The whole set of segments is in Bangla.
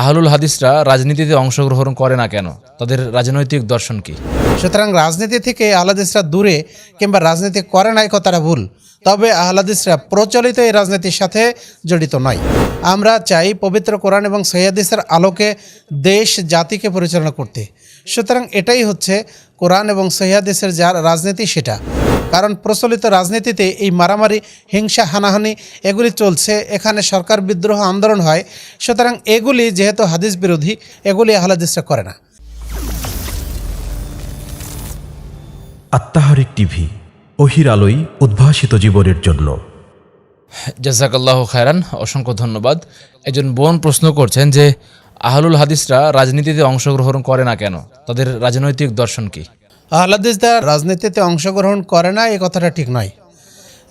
আহলুল হাদিসরা রাজনীতিতে অংশগ্রহণ করে না কেন? তাদের রাজনৈতিক দর্শন কি? সুতরাং রাজনীতি থেকে আহলাদিসরা দূরে কিংবা রাজনীতি করে নাই কথাটা ভুল। তবে আহলাদিসরা প্রচলিত এই রাজনীতির সাথে জড়িত নয়। আমরা চাই পবিত্র কোরআন এবং সৈয়াদিসের আলোকে দেশ জাতিকে পরিচালনা করতে। সুতরাং এটাই হচ্ছে কোরআন এবং সৈয়াদিসের যার রাজনীতি সেটা। কারণ প্রচলিত রাজনীতিতে এই মারামারি হিংসা হানাহানি এগুলি চলছে এখানে সরকার বিদ্রোহ আন্দোলন হয়। সুতরাং এগুলি যেহেতু হাদিস বিরোধী এগুলি আহলাদিসরা করে না। আত্মাহারিক টিভি অহির আলোই উদ্ভাসিত জীবনের জন্য। জাজাকাল্লাহ খায়রান অসংখ্য ধন্যবাদ। একজন বোন প্রশ্ন করছেন যে আহলুল হাদিসরা রাজনীতিতে অংশগ্রহণ করে না কেন? তাদের রাজনৈতিক দর্শন কি? আহলাদিসরা রাজনীতিতে অংশগ্রহণ করে না এই কথাটা ঠিক নয়।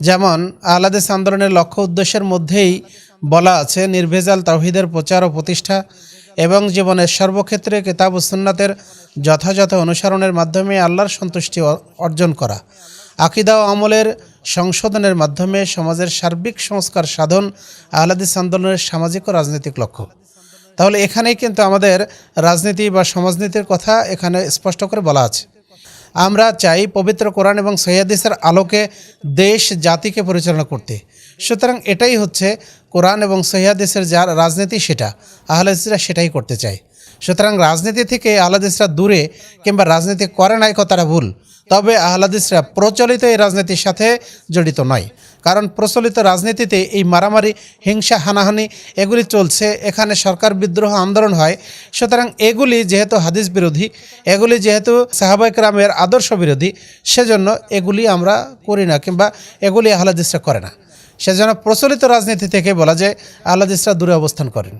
যেমন আহলাদিস আন্দোলনের লক্ষ্য উদ্দেশ্যের মধ্যেই বলা আছে, নির্ভেজাল তাহিদের প্রচার ও প্রতিষ্ঠা এবং জীবনের সর্বক্ষেত্রে কেতাব সুন্নাতের যথাযথ অনুসরণের মাধ্যমে আল্লাহর সন্তুষ্টি অর্জন করা। আকিদা ও আমলের সংশোধনের মাধ্যমে সমাজের সার্বিক সংস্কার সাধন আহলাদিস আন্দোলনের সামাজিক ও রাজনৈতিক লক্ষ্য। তাহলে এখানেই কিন্তু আমাদের রাজনীতি বা সমাজনীতির কথা এখানে স্পষ্ট করে বলা আছে। আমরা চাই পবিত্র কোরআন এবং সৈয়াদিসের আলোকে দেশ, জাতিকে পরিচালনা করতে। সুতরাং এটাই হচ্ছে কোরআন এবং সৈয়াদিসের যার রাজনীতি সেটা আহলাদিসরা সেটাই করতে চায়। সুতরাং রাজনীতি থেকে আহলাদিসরা দূরে কিংবা রাজনীতি করে নাই কথাটা ভুল। তবে আহলাদিসরা প্রচলিত এই রাজনীতির সাথে জড়িত নয়। কারণ প্রচলিত রাজনীতিতে এই মারামারি, হিংসা, হানাহানি, এগুলি চলছে। এখানে সরকার বিদ্রোহ আন্দোলন হয়। সুতরাং এগুলি যেহেতু হাদিস বিরোধী, এগুলি যেহেতু সাহাবাইক রামের আদর্শ বিরোধী, সেজন্য এগুলি আমরা করি না কিংবা এগুলি আহলাদিসরা করে না। সেজন্য প্রচলিত রাজনীতি থেকে বলা যায় আহলাদিসরা দূরে অবস্থান করেন।